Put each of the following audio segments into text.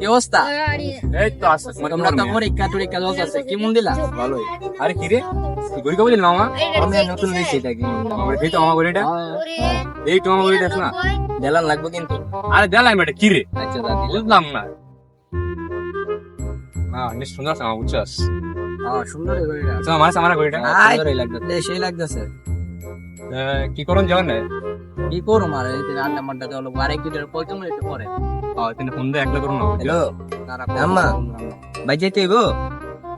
কি অবস্থা এই তো আছে তোমরা তো পরীক্ষা টরীক্ষা চলতেছে কি মন দিলা ভালোই আরে কি রে কবে দিল মামা আমি নতুন এটা কি আমার এই তো মামা গড়িটা এই তো আছে না দেলান লাগবে কিন্তু আরে দেলাই বেটা কি রে আচ্ছা দাদি বুঝলাম না না সুন্দর আছে আমার বুঝছস হ্যাঁ সুন্দর আমার আমার গড়িটা সুন্দরই লাগতেছে সেই লাগতেছে কি করুন যাবেন না কি করো মার এই যে আড্ডা মাড্ডা দেওয়া লোক আরেক দুটার পয়সা মিনিট পরে? তিনি ফোন দিয়ে একলা করুন না হ্যালো আম্মা। ভাই যেতে গো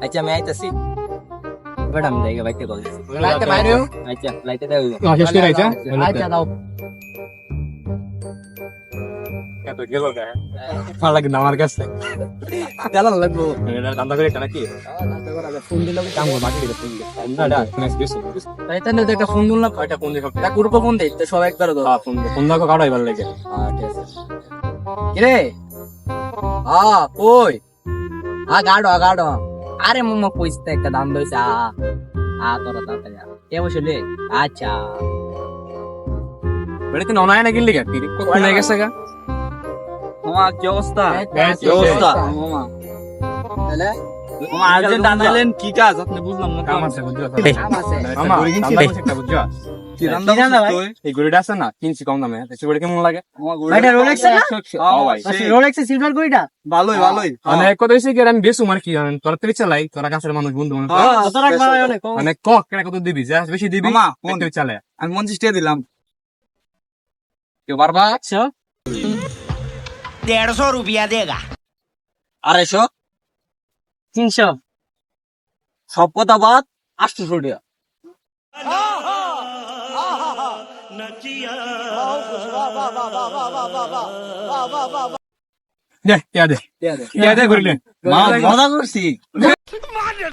আচ্ছা আমি আইতাছি। ম্যাডাম দেখে বাইতে কল লাইতে বাইরেও আচ্ছা লাইতে দাও। করে আইছা আচ্ছা দাও। এত গেল না। ভালো লাগে না আমার কাছে। দেলান লাগবো। দান্দা করে কেন কি? ফোন দিলে কাম করে বাকি ফোন দিয়ে দাদা নেক্সট দিস তাই তাহলে একটা ফোন দিলাম। কয়টা ফোন দিয়ে একটা গ্রুপে ফোন দেই তো সবাই একবার দাও হ্যাঁ ফোন দিয়ে ফোন দাও কাটাই ভালো লাগে। কিরে? আ কই? আ গাড়ো আ গাড়ো আরে মাম্মা পয়সা একটা দাম দইছে আ আ তোরা তাড়াতাড়ি কে বসলে? আচ্ছা। না গিলি মামা কি অবস্থা? কি অবস্থা? মামা। তাহলে? মামা আর্জেন্ট আনলেন কি কাজ? আপনি বুঝলাম না। কাম আছে বুঝছ? কাম আছে মামা। দান্দা করছে একটা বুঝছ? কি জানা ভাই? এই গড়িটা আছে না? কিনছি কম দামে। তো গড়ি কেমন লাগে? ভাইটা রোলেক্স না? ও ভাই রোলেক্স সিলভার কইটা ভালোই ভালোই। মানে এক কথা হইছে কি আমি বেশু মানে কি জানেন? তোরা চালাই তোরা কাছের মানুষ বন্ধু মানুষ। কত রাখবা অনেক মানে ক কেনা কত দিবি? যা বেশি দিবি কোন? একটু চালে আমি পঞ্চাশ টাকা দিলাম। কেউ পারবা আচ্ছা। डेढ़ सौ रुपया देगा আড়াইশো তিনশো সব কথা বাদ আটশোশো টাকা দে ইয়া দে ইয়া দে ঘুরিলে মজা করছি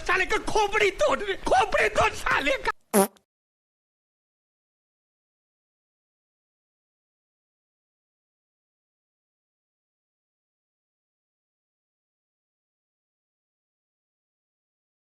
साले का खोपड़ी तोड़ खोपड़ी तोड़ साले का